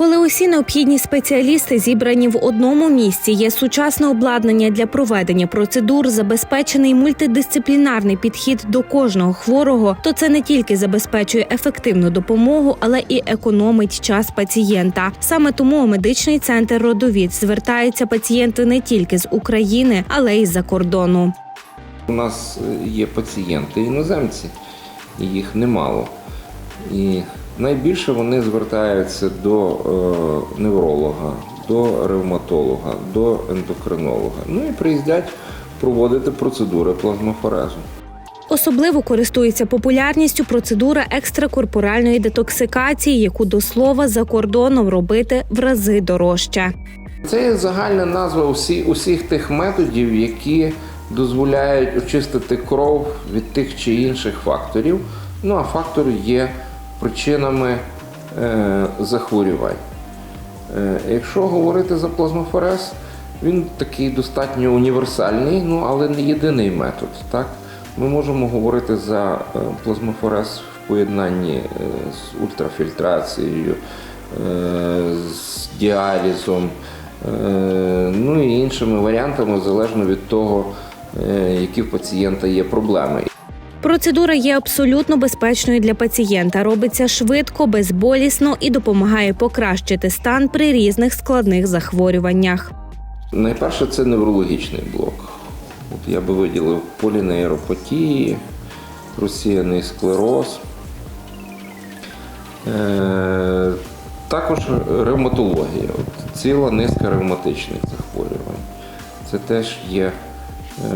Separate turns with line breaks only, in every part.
Коли усі необхідні спеціалісти зібрані в одному місці, є сучасне обладнання для проведення процедур, забезпечений мультидисциплінарний підхід до кожного хворого, то це не тільки забезпечує ефективну допомогу, але і економить час пацієнта. Саме тому медичний центр родовід звертаються пацієнти не тільки з України, але й з-за кордону.
У нас є пацієнти іноземці, їх немало. І найбільше вони звертаються до е, невролога, до ревматолога, до ендокринолога. Ну і приїздять проводити процедури плазмофорезу.
Особливо користується популярністю процедура екстракорпоральної детоксикації, яку до слова за кордоном робити в рази дорожче.
Це є загальна назва усі, усіх тих методів, які дозволяють очистити кров від тих чи інших факторів. Ну а фактори є причинами е, захворювань. Е, якщо говорити за плазмофорез, він такий достатньо універсальний, ну але не єдиний метод. Так? Ми можемо говорити за е, плазмофорез в поєднанні з ультрафільтрацією, з діалізом, ну і іншими варіантами, залежно від того, які в пацієнта є проблеми.
Процедура є абсолютно безпечною для пацієнта, робиться швидко, безболісно і допомагає покращити стан при різних складних захворюваннях.
Найперше це неврологічний блок. От я би виділив полінейропатії, розсіяний склероз. Е, також ревматологія, от, ціла низка ревматичних захворювань. Це теж є е,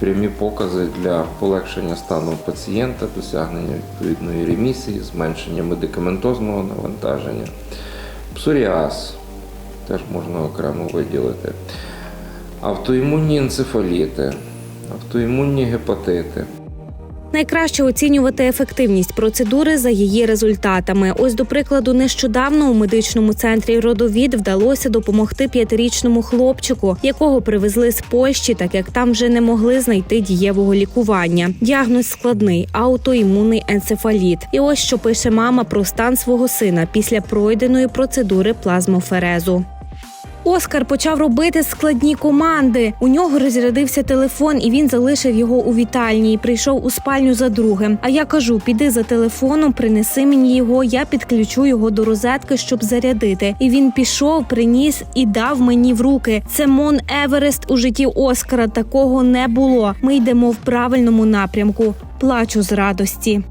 прямі покази для полегшення стану пацієнта, досягнення відповідної ремісії, зменшення медикаментозного навантаження. Псоріаз теж можна окремо виділити. Автоімунні енцефаліти, автоімунні гепатити.
Найкраще оцінювати ефективність процедури за її результатами. Ось, до прикладу, нещодавно у медичному центрі родовід вдалося допомогти п'ятирічному хлопчику, якого привезли з Польщі, так як там вже не могли знайти дієвого лікування. Діагноз складний аутоімунний енцефаліт. І ось що пише мама про стан свого сина після пройденої процедури плазмоферезу. Оскар почав робити складні команди. У нього розрядився телефон, і він залишив його у вітальні і прийшов у спальню за другим. А я кажу: піди за телефоном, принеси мені його. Я підключу його до розетки, щоб зарядити. І він пішов, приніс і дав мені в руки. Це Мон Еверест у житті Оскара. Такого не було. Ми йдемо в правильному напрямку. Плачу з радості.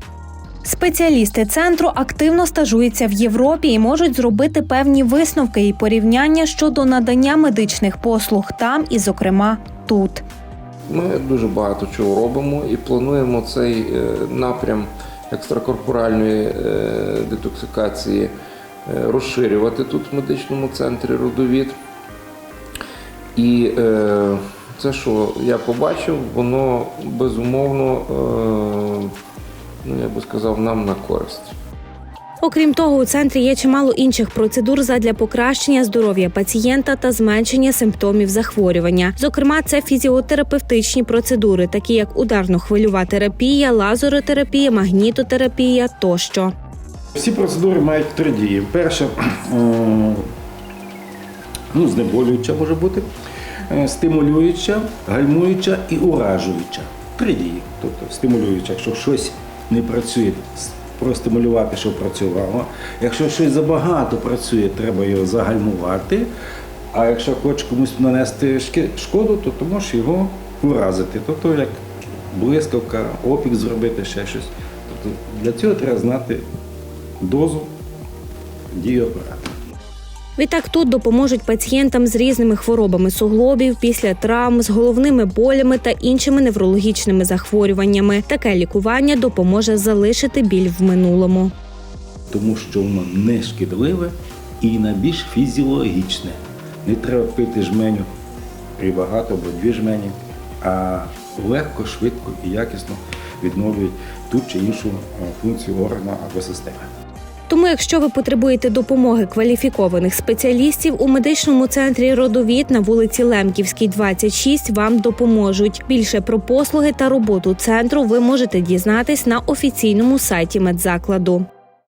Спеціалісти центру активно стажуються в Європі і можуть зробити певні висновки і порівняння щодо надання медичних послуг там і, зокрема, тут.
Ми дуже багато чого робимо і плануємо цей е, напрям екстракорпоральної е, детоксикації е, розширювати тут в медичному центрі родовід. І це, що я побачив, воно безумовно, би сказав, нам на користь.
Окрім того, у центрі є чимало інших процедур задля покращення здоров'я пацієнта та зменшення симптомів захворювання. Зокрема, це фізіотерапевтичні процедури, такі як ударно-хвильова терапія, лазеротерапія, магнітотерапія тощо.
Всі процедури мають три дії. Перша е, ну, знеболююча може бути, е, стимулююча, гальмуюча і уражуюча. Три дії. Тобто стимулююча, якщо щось не працює, с- простимулювати, щоб працювало. Якщо щось забагато працює, треба його загальмувати. А якщо хочеш комусь нанести шкоду, то ти можеш його уразити. Тобто як блискавка, опік зробити, ще щось. Тобто для цього треба знати дозу дії апарату.
Відтак тут допоможуть пацієнтам з різними хворобами суглобів після травм, з головними болями та іншими неврологічними захворюваннями. Таке лікування допоможе залишити біль в минулому.
тому що воно не шкідливе і найбільш фізіологічне. Не треба пити жменю і багато або дві жмені, а легко, швидко і якісно відновлюють ту чи іншу е, функцію органу або системи.
Тому, якщо ви потребуєте допомоги кваліфікованих спеціалістів у медичному центрі родовід на вулиці Лемківській, 26 вам допоможуть. Більше про послуги та роботу центру ви можете дізнатись на офіційному сайті медзакладу.